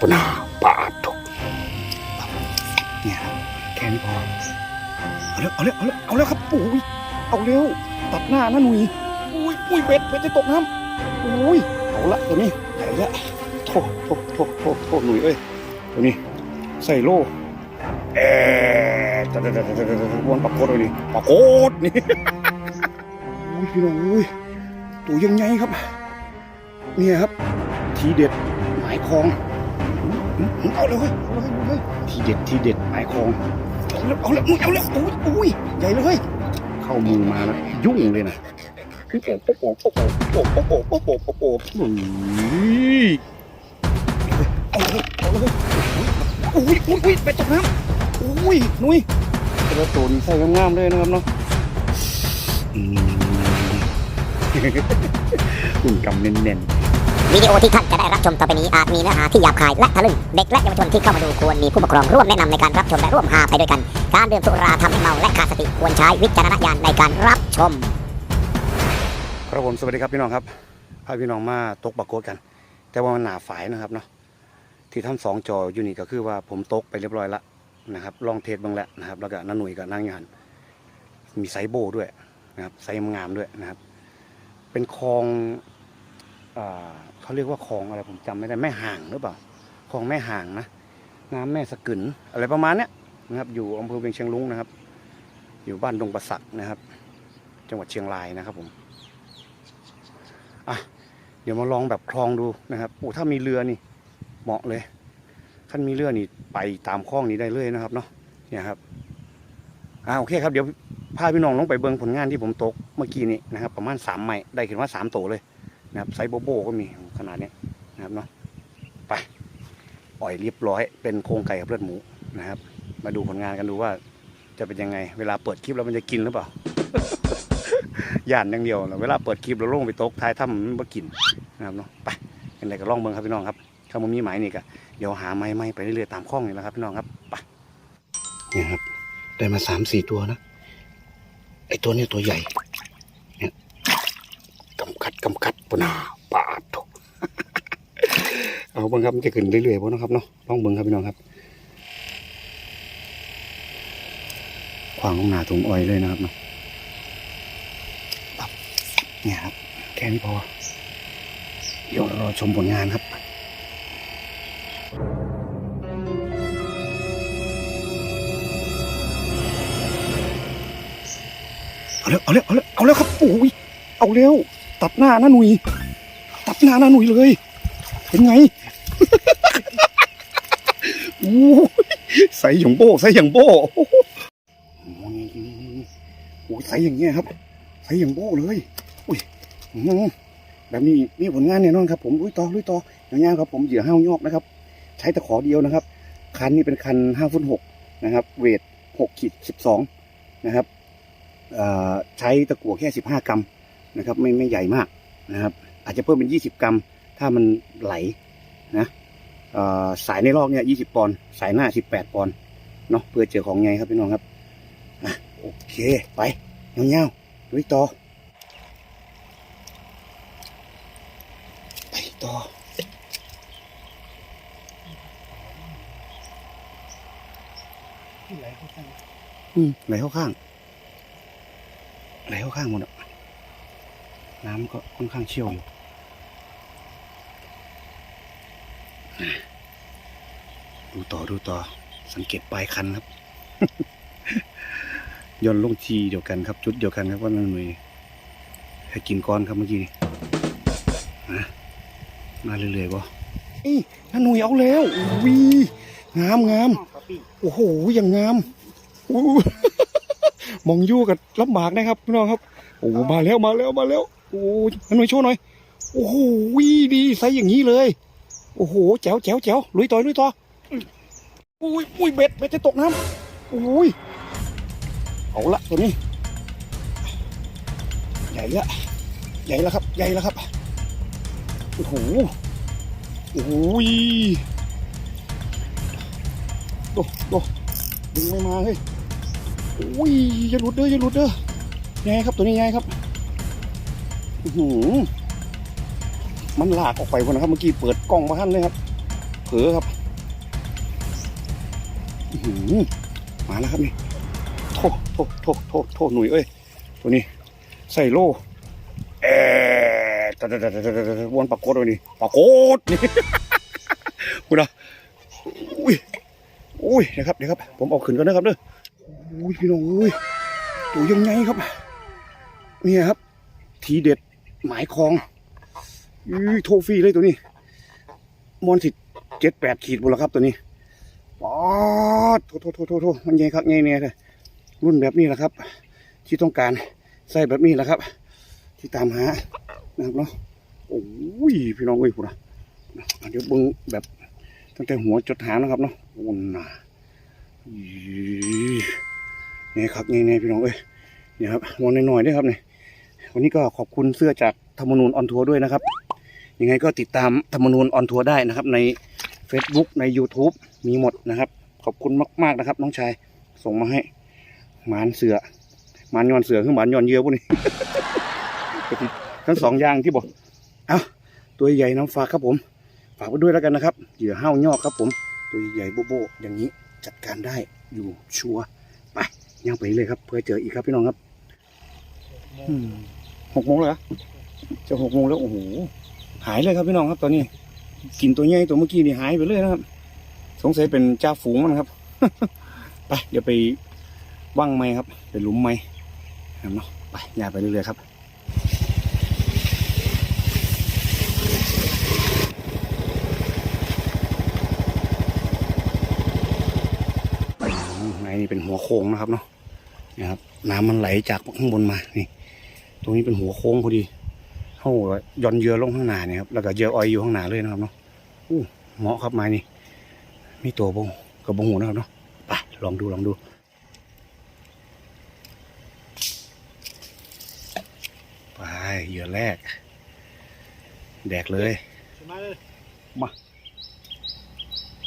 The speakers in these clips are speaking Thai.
ปนาปาดทุกเนี่ยครับแค่นี้พอเอาแล้วเอาแล้วเอาแล้วเอาแล้วครับโอ้ยเอาเร็วตัดหน้านะหนุ่ยอุ้ยอุ้ยเบ็ดเบ็ดจะตกน้ำอุ้ยเอาละตัวนี้ใหญ่ละโถโถโถโถโถหนุ่ยเอ้ยตัวนี้ใส่โล่เอ๊ะจะจะจะจะจะจะวนปากโคตรเลยนี่ปากโคตรนี่อุ้ยพี่น้องอุ้ยตัวยังไงครับ เนี่ยครับ ทีเด็ดหมายคลอง เอาเลยเว้ยเอาเลยเอาเลยทีเด็ดทีเด็ดหมายคลองเอาแล้วเอาแล้วมึงเอาแล้วอุ้ยอุ้ยใหญ่เลยเว้ยเข้ามือมานะยุ่งเลยนะโอ้โหโอ้โหโอ้โหโอ้โหโอ้โหโอ้โหโอ้โหอุ้ยเอาเลยเอาเลยอุ้ยอุ้ยอุ้ยไปตกน้ำอุ้ยนุ้ยแต่ละตัวนี้ใส่งามๆเลยนะครับเนาะอืมหุ่นกำเน้นๆ วิดีโอที่ท่านจะได้รับชมต่อไปนี้อาจมีเนื้อหาที่หยาบคายและทะลึ่ง เด็กและเยาวชนที่เข้ามาดูควรมีผู้ปกครองร่วมแนะนำในการรับชมและร่วมหาไปด้วยกัน การดื่มสุราทำให้เมาและขาดสติควรใช้วิจารณญาณในการรับชม ครับผมสวัสดีครับพี่น้องครับพาพี่น้องมาตกปลาโกดกัน แต่ว่ามันหนาฝายนะครับเนาะที่ทำสองจออยู่นี่ก็คือว่าผมตกไปเรียบร้อยละนะครับลองเทสบ้างแล้วนะครับ แล้วก็น้าหนุ่ยกับนางยานมีไซโบด้วยนะครับไซงามด้วยนะครับ เป็นคลอง เขาเรียกว่าคลองอะไรผมจำไม่ได้แม่ห่างหรือเปล่าคลองแม่ห่างนะน้ำแม่สะกึนอะไรประมาณเนี้ยนะครับอยู่อำเภอเวียงเชียงรุ้งนะครับ อยู่บ้านดงประสักนะครับ จังหวัดเชียงรายนะครับผมอะเดี๋ยวมาลองแบบคลองดูนะครับโอ้ถ้ามีเรือนี่เหมาะเลยท่านมีเรือนี่ไปตามคลองนี้ได้เลยนะครับเนาะเนี่ยครับอ่าโอเคครับเดี๋ยวพาพี่น้องลงไปเบิ่งผลงานที่ผมตกเมื่อกี้นี้นะครับ ประมาณสามไม้ได้เห็นว่าสามโตเลย นะครับไซส์โบโบก็มีขนาดนี้นะครับเนาะไปอ่อยเรียบร้อยเป็นโครงไก่กับเลือดหมูนะครับ มาดูผลงานกันดูว่าจะเป็นยังไง เวลาเปิดคลิปแล้วมันจะกินหรือเปล่าย่านอย่างเดียวเวลาเปิดคลิปแล้วลงไปตกท้ายถ้ำมันบ่กินนะครับเนาะไปเป็นไรก็ล่องเบิ่งครับพี่น้องครับถ้ามันมีหมายนี่ก็เดี๋ยวหาไม้ไม้ไปเรื่อยๆตามคล้องนี่แหละครับพี่น้องครับไปเนี่ยครับได้มาสามสี่ตัวนะไอตัวนี้ตัวใหญ่เนี่ยกำกัดกำกัด ปนาปาดโถเอาบิ่งครับมันจะขึ้นเรื่อยๆพวกนะครับเนาะลองเบิ่งครับพี่น้องครับขวางลงหนาถุงอ้อยเลยนะครับเนาะเนี่ยครับแค่นี้พอเดี๋ยวรอชมผลงานครับเอาแล้วเอาแล้วเอาแล้วเอาแล้วครับโอ้ยเอาเร็ว ตัดหน้านะหนุ่ยตัดหน้านะหนุ่ยเลย เป็นไงโอ้ใส่อย่างโบ้ใส่อย่างโบ้โอ้โหใส่อย่างเงี้ยครับ ใส่อย่างโบ้เลยอุ้ยแบบนี้มีผลงานแน่นอนครับ ผมลุยต่อลุยต่อยาวๆครับผมเหยื่อห้าวยอกนะครับ ใช้ตะขอเดียวนะครับ คันนี้เป็นคันห้าฟุตหกนะครับ เวทหกขีดสิบสองนะครับใช้ตะกั่วแค่สิบห้ากรัม นะครับ ไม่ไม่ใหญ่มากนะครับ อาจจะเพิ่มเป็นยี่สิบกรัม ถ้ามันไหลนะสายในรอบเนี่ยยี่สิบปอนด์สายหน้าสิบแปดปอนด์เนาะเพื่อเจอของไงครับพี่น้องครับอะโอเคไปเงี้ยวๆลุยต่อไปต่ออืมไหลเข้าข้างไหลเข้าข้างหมดอะ น้ำก็ค่อนข้างเชี่ยวอยู่ดูต่อดูต่อ สังเกตปลายคันครับย่อนลงทีเดียวกันครับ จุดเดียวกันครับว่านั่นหน่วยให้กินก้อนครับเมื่อกี้นี่นะมาเรื่อยๆบ่นี่นหนุ่ยเอาแล้ววีงามงามโอ้โหอย่างงามมองยู่กับลำบากนะครับพี่น้องครับ โอ้มาแล้วมาแล้วมาแล้ว โอ้น้าหนุ่ยโชว์หน่อย โอ้โหวีดีใส่อย่างนี้เลย โอ้โหแจ๋วแจ๋วแจ๋วลุยต่อลุยต่ออุ้ยอุ้ยเบ็ดเบ็ดจะตกน้ำอุ้ยเอาละตัวนี้ ใหญ่ละ ใหญ่แล้วครับ ใหญ่แล้วครับ โอ้โหโอ้ยโดโดดึงไม่มาเฮ้ยโอ้ยอย่าหลุดเด้ออย่าหลุดเด้อยังไงครับตัวนี้ยังไงครับ หือมันหลากออกไปคนนะครับ เมื่อกี้เปิดกล้องมาท่านเลยครับ เผลอครับหือมาแล้วครับนี่โทษโทษโทษโทษโทษหนุ่ยเอ้ย ตัวนี้ ใส่โล่เอ๊ะตะตะตะตะตะตะวนปรากฏเลยนี่ปากฏนี่คุณอะอุ้ยอุ้ยนะครับเดี๋ยวครับ ผมเอาขึ้นก่อนนะครับเด้ออุ้ยพี่น้องอุ้ยตัวยังไงครับเนี่ยครับ ทีเด็ด หมายคลองอุ้ยโทฟรีเลยตัวนี้มอนสิเจ็ดแปดขีดบุนละครับตัวนี้ป๊อดโทโทโทโทโทมันใหญ่ครับใหญ่เนี่ยเลยรุ่นแบบนี้แหละครับ ที่ต้องการใส่แบบนี้แหละครับ ที่ตามหานะครับเนาะโอ้ยพี่น้องเอ้ยพูดนะเดี๋ยวเบิ้งแบบตั้งแต่หัวจดหางนะครับเนาะโอ้น่ะนี่ครับนี่นี่พี่น้องเอ้ยเนี่ยครับมองหน่อยๆด้วยครับเนี่ย วันนี้ก็ขอบคุณเสื้อจากธรรมนูญออนทัวร์ด้วยนะครับ ยังไงก็ติดตามธรรมนูญออนทัวร์ได้นะครับ ใน Facebook ใน YouTube มีหมดนะครับ ขอบคุณมาก ๆนะครับ น้องชายส่งมาให้หมานเสือหมานยอนเสือคือหมานยอนเยือพวกนี้ทั้งสองอย่างที่บอกเอาตัวใหญ่น้ำฝากครับผม ฝากไว้ด้วยแล้วกันนะครับเหยื่อห้าวยอกครับผม ตัวใหญ่โบโบอย่างนี้จัดการได้อยู่ชัวร์ไปย่างไปเลยครับ เพื่อเจออีกครับพี่น้องครับ อืม หกโมงแล้วเหรอจะหกโมงแล้วโอ้โหหายเลยครับพี่น้องครับตอนนี้กินตัวใหญ่ตัวเมื่อกี้นี่หายไปเลยนะครับ สงสัยเป็นจ่าฝูงมันครับไปเดี๋ยวไปว่างไหมครับไปหลุมไหมเนาะไปอย่าไปเรื่อยๆครับในนี่เป็นหัวโค้งนะครับเนาะนี่ครับ น้ำมันไหลจากข้างบนมานี่ ตรงนี้เป็นหัวโค้งพอดีเข้าย่อนเยือลงข้างหน้าเนี่ยครับแล้วก็เยือออยอยู่ข้างหน้าเลยนะครับเนาะอู้เหมาะครับไม้นี่มีตัวบงกับบงหูนะครับเนาะไปลองดูลองดูไปเหยื่อแรก แดกเลยมาเลย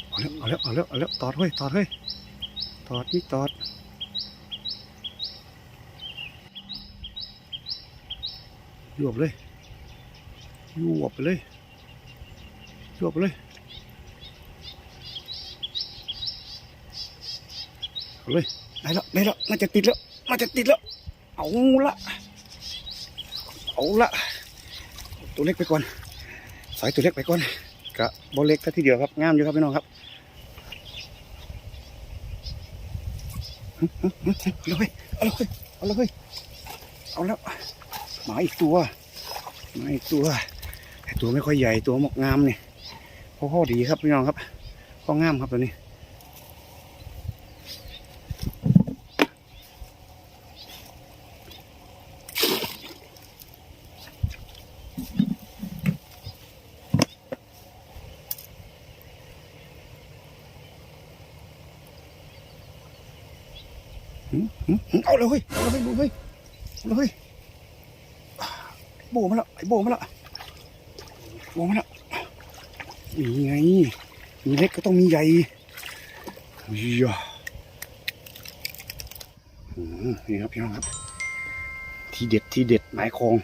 เอาแล้วเอาแล้วเอาแล้วเอาแล้วตอดเฮ้ยตอดเฮ้ยตอดนี่ตอด ยวบเลยยวบไปเลยยวบไปเลยเอาเลยได้แล้วได้แล้วน่าจะติดแล้วน่าจะติดแล้ว เอาละเอาละตัวเล็กไปก่อนสายตัวเล็กไปก่อนกะบอเล็กแค่ทีเดียวครับงามอยู่ครับพี่น้องครับเอาเลยเอาเลยเอาเลยเอาแล้ว หมาอีกตัวหมาอีกตัวตัวไม่ค่อยใหญ่ตัวหมกงามนี่พ่อพ่อดีครับพี่น้องครับพ่องามครับตัวนี้เอาเลยเฮ้ยเอาเลยดูเฮ้ยเอาเลยเฮ้ย โบมาแล้วไอโบมาแล้วโบมาแล้วนี่ไงมีเล็กก็ต้องมีใหญ่เยี่ยอืมนี่ครับพี่น้องครับ ทีเด็ดทีเด็ดหมายคอง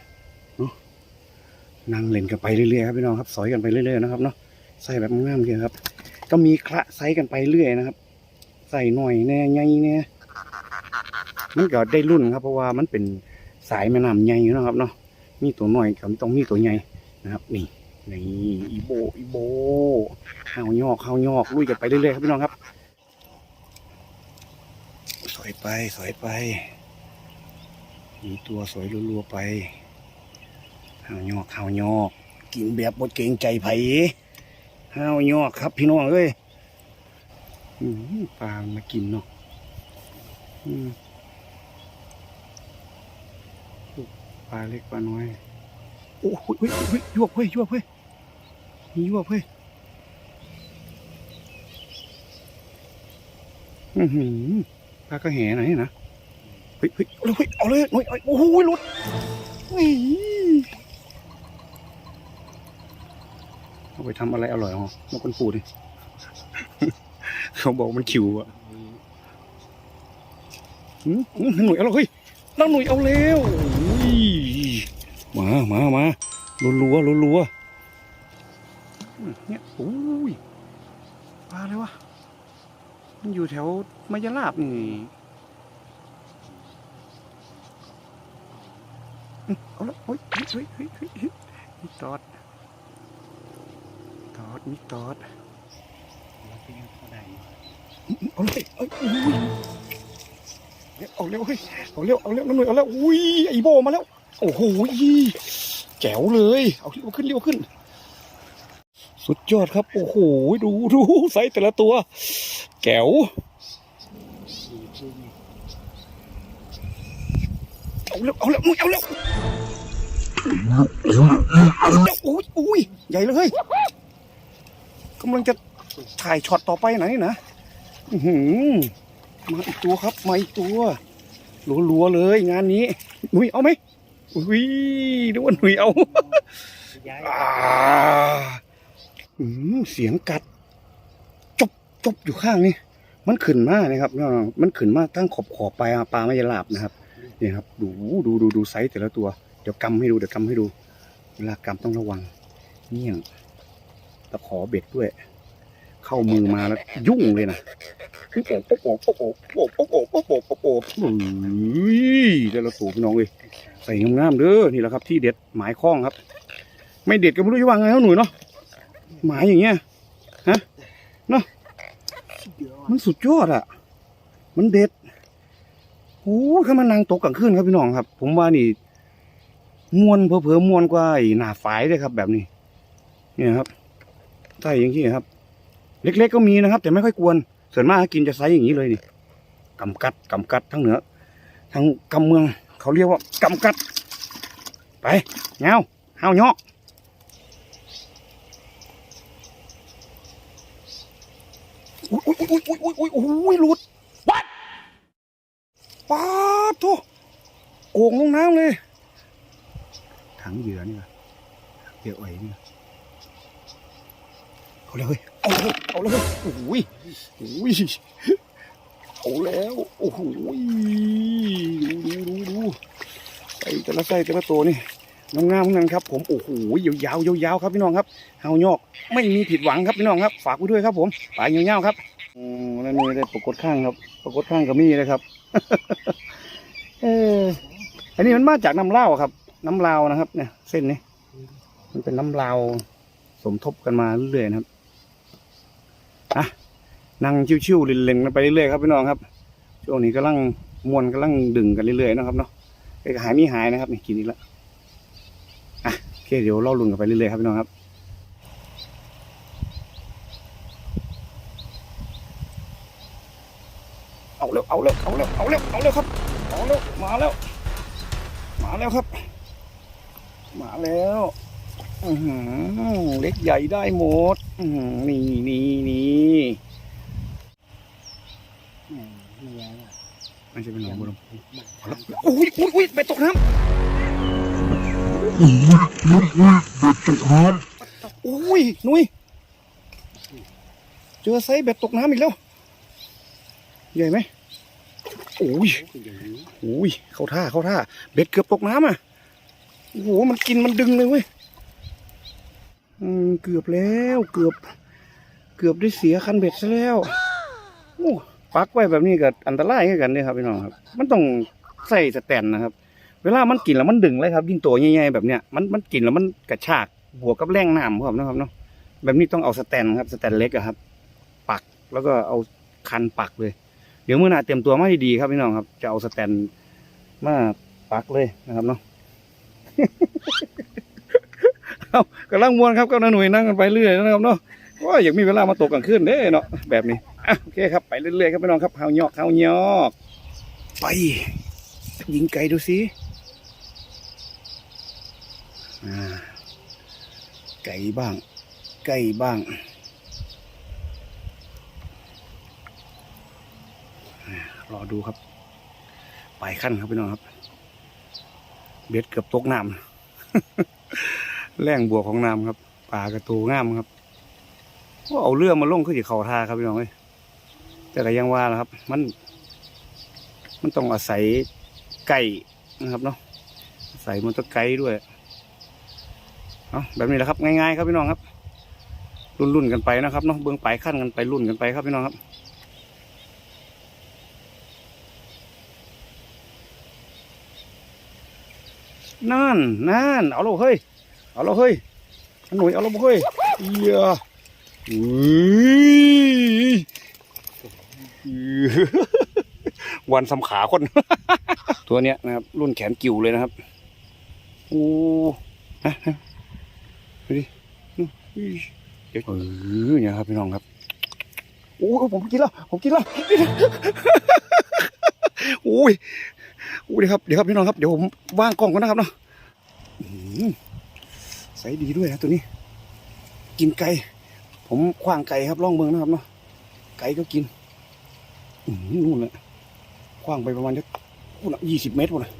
เนาะนั่งเล่นกันไปเรื่อยๆครับพี่น้องครับสอยกันไปเรื่อยๆนะครับเนาะใส่แบบงามๆเลยครับ ก็มีคละไซส์กันไปเรื่อยนะครับ ใส่หน่อยแน่ใหญ่แน่มันก็ได้รุ่นครับ เพราะว่ามันเป็นสายแม่น้ำใหญ่นะครับเนาะ มีตัวน่อยกับต้องมีตัวใหญ่นะครับ นี่นี่อีโบอีโบข้าวยอกข้าวยอกลุยกันไปเรื่อยๆครับพี่น้องครับสอยไปสอยไปมีตัวสวยรัวๆไปห้าวยอกห้าวยอก กินแบบบดเกรงใจไผห้าวยอกครับ พี่น้องเอ้ยอื้อหือปลามากินเนาะอืม ปลาเล็กปลาน้อย โอ้โหเฮ้ยเฮ้ยยวบเฮ้ยยวบเฮ้ยมียวบเฮ้ยอือหือปลากระแหไหนนะเฮ้ยเฮ้ยเอาเลยเฮ้ยเอาเลยหน่อยเอาโอ้โหหลุดเฮ้ยเอาไปทำอะไรอร่อยอ๋อนกกันปูดิเขาบอกมันคิวอะหืมหืมหนุ่ยเอาเลยเฮ้ยน้าหนุ่ยเอาเร็วอุ้ย มามามารัวรัวรัวรัวๆเนี่ยโอ้ยปลาอะไรวะ มันอยู่แถวมายาลาบนี่อืมเอาละเฮ้ยเฮ้ยเฮ้ยเฮ้ยเฮ้ยเฮ้ยมีตอด ตอดมีตอดเอาเลยเอ้ยอุ้ยเอาเร็วเฮ้ยเอาเร็วเอาเร็วน้ำหน่อยเอาแล้วอุ้ยไอโบมาแล้ว โอ้โหแจ๋วเลย เอาเร็วขึ้นเร็วขึ้น สุดยอดครับ โอ้โห ดูดูไซส์แต่ละตัวแจ๋วเอาเร็วเอาเร็วมึงเอาเร็วเอาเร็วอุ้ยอุ้ยใหญ่เลยกำลังจะถ่ายช็อตต่อไปไหนนะหือมาอีกตัวครับ มาอีกตัวรัวๆเลยงานนี้นุ่ยเอาไหม อุ้ยดูว่าหนุ่ยเอาอ่าอืมเสียงกัดจบจบอยู่ข้างนี่มันขึ้นมานะครับพี่น้องมันขึ้นมาตั้งขอบขอบไปอะปลาไม่ยาลาบนะครับนี่ครับ ดูดูดูดูไซส์แต่ละตัว เดี๋ยวกำให้ดูเดี๋ยวกำให้ดู เวลากำต้องระวังเงี้ยงตะขอเบ็ดด้วย เข้ามือมาแล้วยุ่งเลยนะโอ้โหโอ้โหโอ้โหโอ้โหโอ้โหโอ้โหโอ้โหได้แล้วตู่พี่น้องเลยใส่งามๆเด้อนี่แหละครับ ที่เด็ดหมายคล้องครับ ไม่เด็ดก็ไม่รู้จะว่าไงเขาหนุ่ยเนาะหมายอย่างเงี้ยฮะเนาะมันสุดยอดอะ มันเด็ดโอ้ข้ามันนางตกกลางคืนครับพี่น้องครับ ผมว่านี่มวนเพอเพอมวนกว่าหนาฝายเลยครับ แบบนี้เนี่ยครับใส่อย่างนี้ครับ เล็ก ๆ ก็มีนะครับ แต่ไม่ค่อยกวน ส่วนมากกินจะไซส์อย่างนี้เลยนี่กำกัดกำกัดทั้งเหนือทั้งกำเมืองเขาเรียกว่ากำกัด ไปเงาเฮายอกอุ้ยอุ้ยอุ้ยอุ้ยอุ้ยอุ้ยอุ้ยหลุดวัดป้าดโถโก่งลงน้ำเลยถังเหยื่อนี่ว่ะเหยื่อไอ้นี่ว่ะ เอาเลยเฮ้ยเอาเลย เอาเลยโอ้ยโอ้ยเอาแล้ว โอ้โหดูดูดูดูไอ้แต่ละไส้แต่ละตัวนี่งามๆทั้งนั้นครับ ผม โอ้โหยาวๆยาวๆครับพี่น้องครับ เฮายอก ไม่มีผิดหวังครับพี่น้องครับ ฝากไว้ด้วยครับ ผมปลายยาวๆครับอืมแล้วนี่ได้ปรากฏข้างครับ ปรากฏข้างก็มีนะครับ เอออันนี้มันมาจากน้ำเล่าครับ น้ำลาวนะครับ เนี่ย เส้นนี้ มันเป็นน้ำลาวสมทบกันมาเรื่อยๆนะครับ นั่งชิวๆเล่นๆกันไปเรื่อยๆครับพี่น้องครับช่วงนี้กำลังมวนกำลังดึงกันเรื่อยๆนะครับเนาะไอ้หายมีหายนะครับนี่กินอีกแล้วอะโอเคเดี๋ยวเล่าลุนกันไปเรื่อยๆครับพี่น้องครับเอาเร็วเอาเร็วเอาเร็วเอาเร็วเอาเร็วครับเอาเร็วมาแล้ว มาแล้วครับ มาแล้วอืเล็กใหญ่ได้หมดอืนี่นี่นี่ ไม่ใช่เป็นหนองบัวลำพูเอาละอุ้ยอุ้ยอุ้ยไปตกน้ำอุ้ยนุ้ยเจอไซส์เบ็ดตกน้ำอีกแล้ว ใหญ่ไหมโอ้ยโอ้ยเข้าท่าเข้าท่า เบ็ดเกือบตกน้ำอะโอ้โหมันกินมันดึงเลยเว้ยอืมเกือบแล้วเกือบ เกือบได้เสียคันเบ็ดซะแล้วโอ้ ปักไว้แบบนี้ก็อันตรายเหมือนกันเนี่ยครับพี่น้องครับ มันต้องใส่สแตนนะครับ เวลามันกินแล้วมันดึงเลยครับ ยิ่งตัวใหญ่ๆแบบเนี้ยมันมันกินแล้วมันกระชากบวกกับแรงน้ำครับนะครับเนาะแบบนี้ต้องเอาสแตนครับสแตนเล็กครับ ปักแล้วก็เอาคันปักเลย เดี๋ยวเมื่อนาเตรียมตัวมาดีๆครับพี่น้องครับ จะเอาสแตนมาปักเลยนะครับเนาะเอากำลังมวนครับกับน้าหนุ่ยนั่งกันไปเรื่อยนะครับเนาะว่าอยากมีเวลามาตกกลางคืนเด้เนาะแบบนี้ โอเคครับไปเรื่อยๆครับพี่น้องครับเฮายอกเฮายอกไปยิงไก่ดูสิไก่บ้าง ไก่บ้างรอดูครับไปขั้นครับพี่น้องครับ เบ็ดเกือบตกน้ำแรงบวกของน้ำครับปลากระตูงามครับว่าเอาเรือมาลงขึ้นจากเขาท่าครับพี่น้องเอ้ย แต่ก็ยังว่านะครับ มัน มันต้องอาศัยไก่นะครับเนาะอาศัยมันต้องไก่ด้วยเอาแบบนี้แหละครับง่ายๆครับพี่น้องครับ รุ่นรุ่นๆกันไปนะครับเนาะเบื้องไปขั้นกันไปรุ่นกันไปครับพี่น้องครับนั่นนั่นเอาเราเฮ้ย เอาเราเฮ้ยหนุ่ยเอาเราเฮ้ยเอียอุ้ย วันสำขาคน ตัวเนี้ยนะครับ รุ่นแขนกิ่วเลยนะครับโอ้นะดูดิเดี๋ยวเออเนี่ยครับพี่น้องครับโอ้ผมกินแล้ว ผมกินแล้วโอ้ยโอ้ยเดี๋ยวครับเดี๋ยวครับพี่น้องครับเดี๋ยวผมว่างกล้องก่อนนะครับเนาะใส่ดีด้วยนะตัวนี้ กินไก่ผมคว้างไก่ครับล่องเมืองนะครับเนาะไก่ก็กิน นู่นแหละคว้างไปประมาณยี่สิบเมตรหมดนะ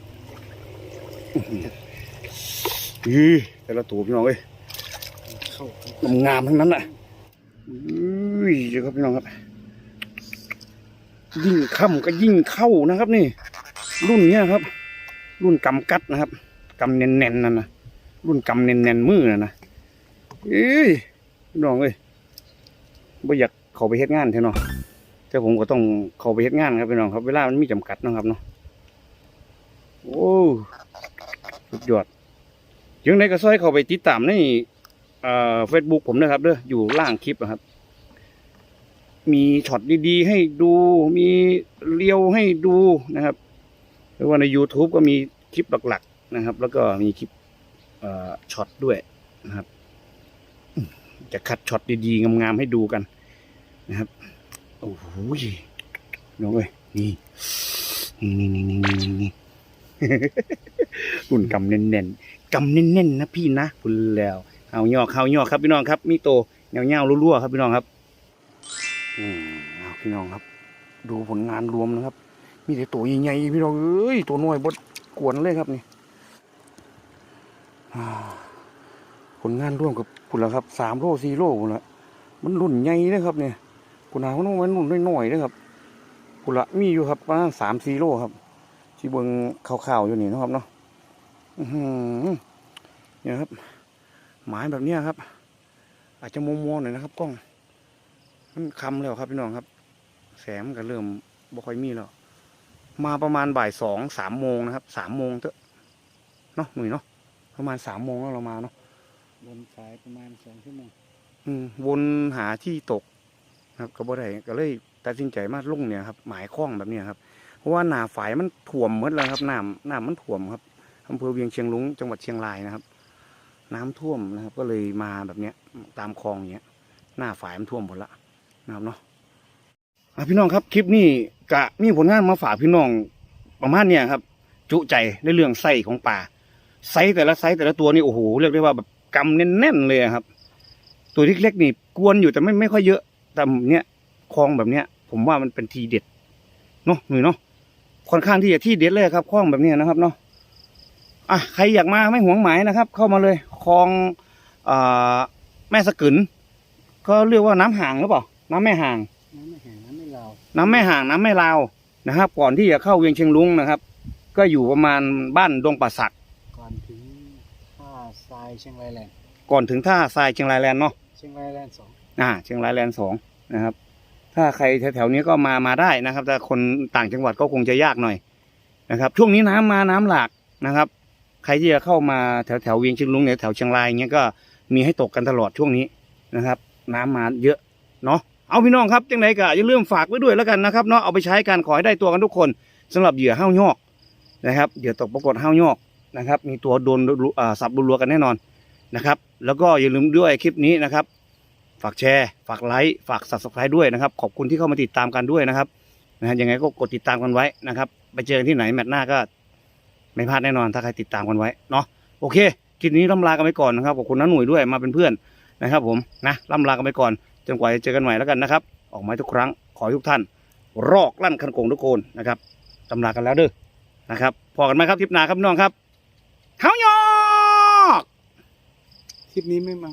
อื้อหือแต่ละตัวพี่น้องเอ้ยงามทั้งนั้นแหละอุ้ยเดี๋ยวครับพี่น้องครับ ยิ่งค่ำก็ยิ่งเข้านะครับนี่ รุ่นเนี้ยครับ รุ่นกำกัดนะครับกำแน่นๆนั่นนะรุ่นกำแน่นๆมือนะนะเอ้ยพี่น้องเอ้ยบ่อยากเขาไปเฮ็ดงานเท่านาะ แต่ผมก็ต้องเข้าไปเฮ็ดงานครับพี่น้องครับ เวลามันมีจำกัดนะครับเนาะโอ้สุดยอดยังไงก็ซอยเข้าไปติดตามในเฟซบุ๊กผมนะครับเด้ออยู่ล่างคลิปนะครับ มีช็อตดีๆ ให้ดูมีเรียวให้ดูนะครับหรือว่าใน YouTube ก็มีคลิปหลักๆนะครับ แล้วก็มีคลิปช็อตด้วยนะครับ จะคัดช็อตดีๆงามๆให้ดูกันนะครับ โอ้โหน้องเอ้ยนี่นี่นี่นี่นี่นี่นี่รุ่นกำเน่นๆกำเน่นๆนะพี่นะคุณแล้วเอาย่อเข้าย่อครับพี่น้องครับ มีโตเงาๆรั่วๆครับพี่น้องครับอืมเอาพี่น้องครับ ดูผลงานรวมนะครับ มีแต่ตัวใหญ่ๆพี่น้องเอ้ยตัวน้อยบดกวนเลยครับนี่อ่าผลงานร่วมกับคุณละครับสามโลสี่โลคุณละมันรุ่นใหญ่เลยครับเนี่ย คุณอามันมันรุ่นน้อยๆเลยครับคุณละมีอยู่ครับประมาณสามสี่โลครับที่เบิงข่าวๆอยู่นี่นะครับเนาะอื้อหือเนี่ยครับ หมายแบบเนี้ยครับ อาจจะมัวๆหน่อยนะครับกล้อง มันคำแล้วครับพี่น้องครับ แสงมันก็เริ่มบ่ค่อยมีแล้วมาประมาณบ่ายสองสามโมงนะครับสามโมงเถอะเนาะหนุ่ยเนาะประมาณสามโมงแล้วเรามาเนาะบนสายประมาณสองชั่วโมงอืมวนหาที่ตกนะ ครับก็บ่ได้ก็เลยตัดสินใจมาลงเนี่ยครับหมายคล้องแบบนี้ครับเพราะว่าหนาฝายมันถ่วมหมดแล้วครับน้ำน้ำมันถ่วมครับอำเภอเวียงเชียงรุ้งจังหวัดเชียงรายนะครับ น้ำท่วมนะครับ ก็เลยมาแบบเนี้ยตามคลองอย่างเงี้ย หน้าฝายมันท่วมหมดละนะครับเนาะพี่น้องครับคลิปนี้กะมีผลงานมาฝากพี่น้องประมาณเนี้ยครับ จุใจในเรื่องไส้ของป่าไซส์แต่ละไซส์แต่ละตัวนี่โอ้โหเรียกได้ว่าแบบกำแน่นๆเลยครับ ตัวเล็กๆนี่กวนอยู่แต่ไม่ไม่ค่อยเยอะ แต่เนี้ยคลองแบบเนี้ย ผมว่ามันเป็นทีเด็ดเนาะหนุ่ยเนาะค่อนข้างที่จะที่เด็ดเลยครับคลองแบบเนี้ยนะครับเนาะอะใครอยากมาไม่หวงหมายนะครับ เข้ามาเลยคลองอ่าแม่สกึนก็เรียกว่าน้ำห่างหรือเปล่าน้ำแม่ห่าง น้ำไม่แห้งน้ำไม่ลาวน้ำแม่ห่างน้ำแม่ลาวนะครับ ก่อนที่จะเข้าเวียงเชียงรุ้งนะครับ ก็อยู่ประมาณบ้านดงป่าสัก ก่อนถึงท่าทรายเชียงรายแลนด์ก่อนถึงท่าทรายเชียงรายแลนด์เนาะเชียงรายแลนด์สองอ่า เชียงรายแลนด์สอง นะครับ ถ้าใครแถวๆนี้ก็มามาได้นะครับ แต่คนต่างจังหวัดก็คงจะยากหน่อยนะครับ ช่วงนี้น้ำมาน้ำหลากนะครับ ใครที่จะเข้ามาแถวแถวๆเวียงเชียงรุ้งเนี่ยแถวเชียงรายเงี้ยก็มีให้ตกกันตลอดช่วงนี้นะครับ น้ำมาเยอะเนาะเอาพี่น้องครับจังไหนก็อย่าลืมฝากไว้ด้วยแล้วกันนะครับเนาะเอาไปใช้กันขอให้ได้ตัวกันทุกคนสำหรับเหยื่อห้าวยอกนะครับเหยื่อตกปรากฏห้าวยอกนะครับ มีตัวโดนอ่าสับรัวกันแน่นอนนะครับ แล้วก็อย่าลืมด้วยคลิปนี้นะครับ ฝากแชร์ ฝากไลค์ ฝาก subscribe ด้วยนะครับ ขอบคุณที่เข้ามาติดตามกันด้วยนะครับนะฮะยังไงก็กดติดตามกันไว้นะครับ ไปเจอกันที่ไหนแมตช์หน้าก็ไม่พลาดแน่นอนถ้าใครติดตามกันไว้เนาะโอเคคลิปนี้ล่ำลากันไปก่อนนะครับขอบคุณน้าหนุ่ยด้วยมาเป็นเพื่อนนะครับ ผมนะล่ำลากันไปก่อนจนกว่าจะเจอกันใหม่แล้วกันนะครับ ออกม้ทุกครั้งขอทุกท่าน รอกลั่นคันโกงทุกคนนะครับตำลากันแล้วเด้อนะครับพอกันไหมครับทริปหน้าครับน้องครับเฮายอกคลิปนี้ไม่เมา